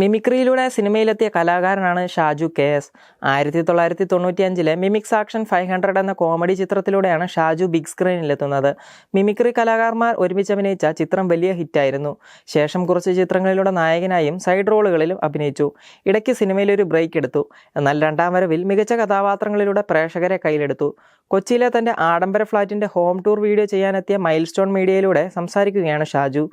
മിമിക്രിയിലൂടെ സിനിമയിലെത്തിയ കലാകാരനാണ് Shaju K S. ആയിരത്തി തൊള്ളായിരത്തി തൊണ്ണൂറ്റി അഞ്ചിലെ മിമിക്സ് ആക്ഷൻ ഫൈവ് ഹൺഡ്രഡ് എന്ന കോമഡി ചിത്രത്തിലൂടെയാണ് ഷാജു ബിഗ് സ്ക്രീനിലെത്തുന്നത്. മിമിക്രി കലാകാരന്മാർ ഒരുമിച്ച് അഭിനയിച്ച ചിത്രം വലിയ ഹിറ്റായിരുന്നു. ശേഷം കുറച്ച് ചിത്രങ്ങളിലൂടെ നായകനായും സൈഡ് റോളുകളിലും അഭിനയിച്ചു. ഇടയ്ക്ക് സിനിമയിൽ ഒരു ബ്രേക്ക് എടുത്തു. എന്നാൽ രണ്ടാം വരവിൽ മികച്ച കഥാപാത്രങ്ങളിലൂടെ പ്രേക്ഷകരെ കയ്യിലെടുത്തു. കൊച്ചിയിലെ തന്റെ ആഡംബര ഫ്ളാറ്റിന്റെ ഹോം ടൂർ വീഡിയോ ചെയ്യാനെത്തിയ മൈൽ സ്റ്റോൺ മീഡിയയിലൂടെ സംസാരിക്കുകയാണ് ഷാജു.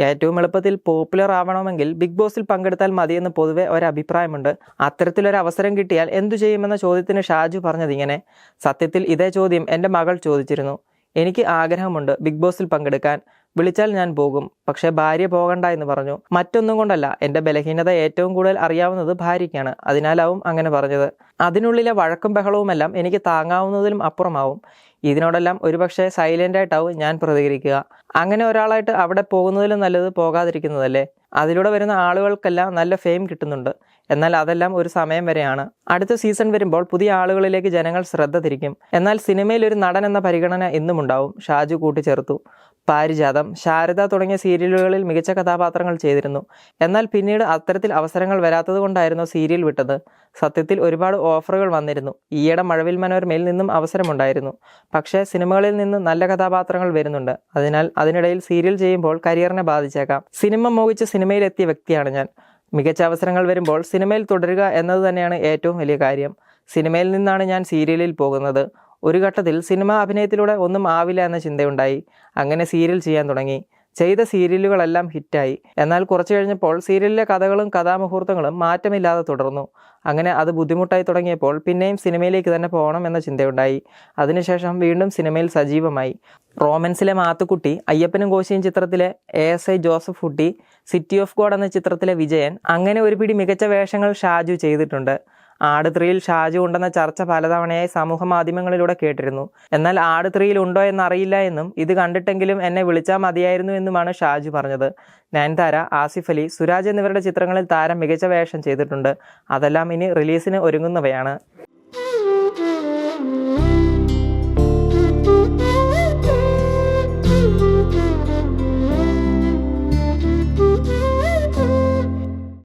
ഏറ്റവും എളുപ്പത്തിൽ പോപ്പുലർ ആവണമെങ്കിൽ ബിഗ് ബോസിൽ പങ്കെടുത്താൽ മതിയെന്ന് പൊതുവെ ഒരഭിപ്രായമുണ്ട്. അത്തരത്തിലൊരു അവസരം കിട്ടിയാൽ എന്തു ചെയ്യുമെന്ന ചോദ്യത്തിന് ഷാജു പറഞ്ഞതിങ്ങനെ സത്യത്തിൽ ഇതേ ചോദ്യം എന്റെ മകൾ ചോദിച്ചിരുന്നു. എനിക്ക് ആഗ്രഹമുണ്ട് ബിഗ് ബോസിൽ പങ്കെടുക്കാൻ. വിളിച്ചാൽ ഞാൻ പോകും. പക്ഷേ ഭാര്യ പോകണ്ട എന്ന് പറഞ്ഞു. മറ്റൊന്നും കൊണ്ടല്ല. എന്റെ ബലഹീനത ഏറ്റവും കൂടുതൽ അറിയാവുന്നത് ഭാര്യയ്ക്കാണ്. അതിനാലാവും അങ്ങനെ പറഞ്ഞത്. അതിനുള്ളിലെ വഴക്കും ബഹളവുമെല്ലാം എനിക്ക് താങ്ങാവുന്നതിലും അപ്പുറമാവും. ഇതിനോടെല്ലാം ഒരുപക്ഷെ സൈലന്റ് ആയിട്ടാവും ഞാൻ പ്രതികരിക്കുക. അങ്ങനെ ഒരാളായിട്ട് അവിടെ പോകുന്നതിലും നല്ലത് പോകാതിരിക്കുന്നതല്ലേ? അതിലൂടെ വരുന്ന ആളുകൾക്കെല്ലാം നല്ല ഫെയിം കിട്ടുന്നുണ്ട്. എന്നാൽ അതെല്ലാം ഒരു സമയം വരെയാണ്. അടുത്ത സീസൺ വരുമ്പോൾ പുതിയ ആളുകളിലേക്ക് ജനങ്ങൾ ശ്രദ്ധ തിരിക്കും. എന്നാൽ സിനിമയിൽ ഒരു നടൻ എന്ന പരിഗണന ഇന്നും ഉണ്ടാവും. ഷാജു കൂട്ടിച്ചേർത്തു. പാരിജാതം. ശാരദ തുടങ്ങിയ സീരിയലുകളിൽ മികച്ച കഥാപാത്രങ്ങൾ ചെയ്തിരുന്നു. എന്നാൽ പിന്നീട് അത്തരത്തിൽ അവസരങ്ങൾ വരാത്തത് കൊണ്ടായിരുന്നു സീരിയൽ വിട്ടത്. സത്യത്തിൽ ഒരുപാട് ഓഫറുകൾ വന്നിരുന്നു. ഈയിടെ മഴവിൽ മനോരമയിൽ നിന്നും അവസരമുണ്ടായിരുന്നു. പക്ഷേ സിനിമകളിൽ നിന്ന് നല്ല കഥാപാത്രങ്ങൾ വരുന്നുണ്ട്. അതിനാൽ അതിനിടയിൽ സീരിയൽ ചെയ്യുമ്പോൾ കരിയറിനെ ബാധിച്ചേക്കാം. സിനിമ മോഹിച്ച് സിനിമയിലെത്തിയ വ്യക്തിയാണ് ഞാൻ. മികച്ച അവസരങ്ങൾ വരുമ്പോൾ സിനിമയിൽ തുടരുക എന്നത് തന്നെയാണ് ഏറ്റവും വലിയ കാര്യം. സിനിമയിൽ നിന്നാണ് ഞാൻ സീരിയലിൽ പോകുന്നത്. ഒരു ഘട്ടത്തിൽ സിനിമ അഭിനയത്തിലൂടെ ഒന്നും ആവില്ല എന്ന ചിന്തയുണ്ടായി. അങ്ങനെ സീരിയൽ ചെയ്യാൻ തുടങ്ങി. ചെയ്ത സീരിയലുകളെല്ലാം ഹിറ്റായി. എന്നാൽ കുറച്ചു കഴിഞ്ഞപ്പോൾ സീരിയലിലെ കഥകളും കഥാമുഹൂർത്തങ്ങളും മാറ്റമില്ലാതെ തുടർന്നു. അങ്ങനെ അത് ബുദ്ധിമുട്ടായി തുടങ്ങിയപ്പോൾ പിന്നെയും സിനിമയിലേക്ക് തന്നെ പോകണം എന്ന ചിന്തയുണ്ടായി. അതിനുശേഷം വീണ്ടും സിനിമയിൽ സജീവമായി. റോമൻസിലെ മാത്തുക്കുട്ടി അയ്യപ്പനും കോശിയും ചിത്രത്തിലെ A S I Joseph Kutty City of God എന്ന ചിത്രത്തിലെ വിജയൻ അങ്ങനെ ഒരു പിടി മികച്ച വേഷങ്ങൾ ഷാജു ചെയ്തിട്ടുണ്ട്. ആട് ത്രീയിൽ ഷാജു ഉണ്ടെന്ന ചർച്ച പലതവണയായി സമൂഹ മാധ്യമങ്ങളിലൂടെ കേട്ടിരുന്നു. എന്നാൽ ആട് ത്രീയിൽ ഉണ്ടോ എന്നറിയില്ല എന്നും ഇത് കണ്ടിട്ടെങ്കിലും എന്നെ വിളിച്ചാൽ മതിയായിരുന്നു എന്നുമാണ് ഷാജു പറഞ്ഞത്. നയൻതാര ആസിഫ് അലി സുരാജ് എന്നിവരുടെ ചിത്രങ്ങളിൽ താരം മികച്ച വേഷം ചെയ്തിട്ടുണ്ട്. അതെല്ലാം ഇനി റിലീസിന് ഒരുങ്ങുന്നവയാണ്.